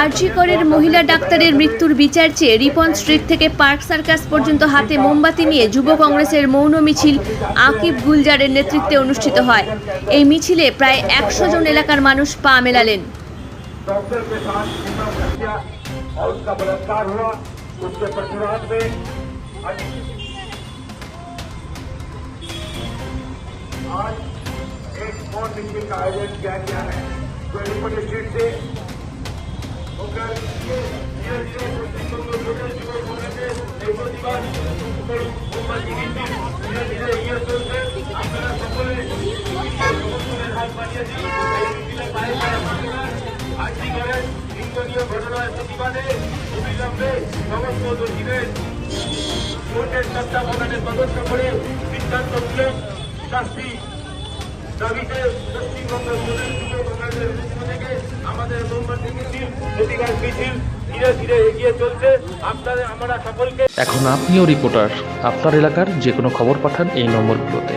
আরজিকরের মহিলা ডাক্তারের মৃত্যুর বিচার চেয়ে রিপন স্ট্রিট থেকে পার্ক সার্কাস পর্যন্ত হাতে মোমবাতি নিয়ে যুব কংগ্রেসের মৌন মিছিল আকিব গুলজারের নেতৃত্বে অনুষ্ঠিত হয়। এই মিছিলে প্রায় একশো জন এলাকার মানুষ পা মেলালেন। स्पॉट मीटिंग का आयोजन किया गया है जो रिपोर्ट स्ट्रीट से होकर ये धीरे धीरे कोशिशों को छोटे युवक होने से देखो दीवार मोमबत्ती की थी धीरे धीरे ये सोचते আপনারা সকলে সমস্ত হাত বাড়িয়ে দিন এই মিছিলে পায়ে পায়ে মানবেন আজকে করেন নিন্দনীয় ঘটনার প্রতিবাদে অবিলম্বে সমস্ত দোষীদের কোর্টের তত্ত্বাবধানে তদন্ত করে সিদ্ধান্তমূলক শাস্তি দাবিতে পশ্চিমবঙ্গ আমাদের মিছিল ধীরে ধীরে এগিয়ে আপনাদের, আমরা সকলকে এখন আপনিও রিপোর্টার আপনার এলাকার যে কোনো খবর পাঠান এই নম্বরগুলোতে।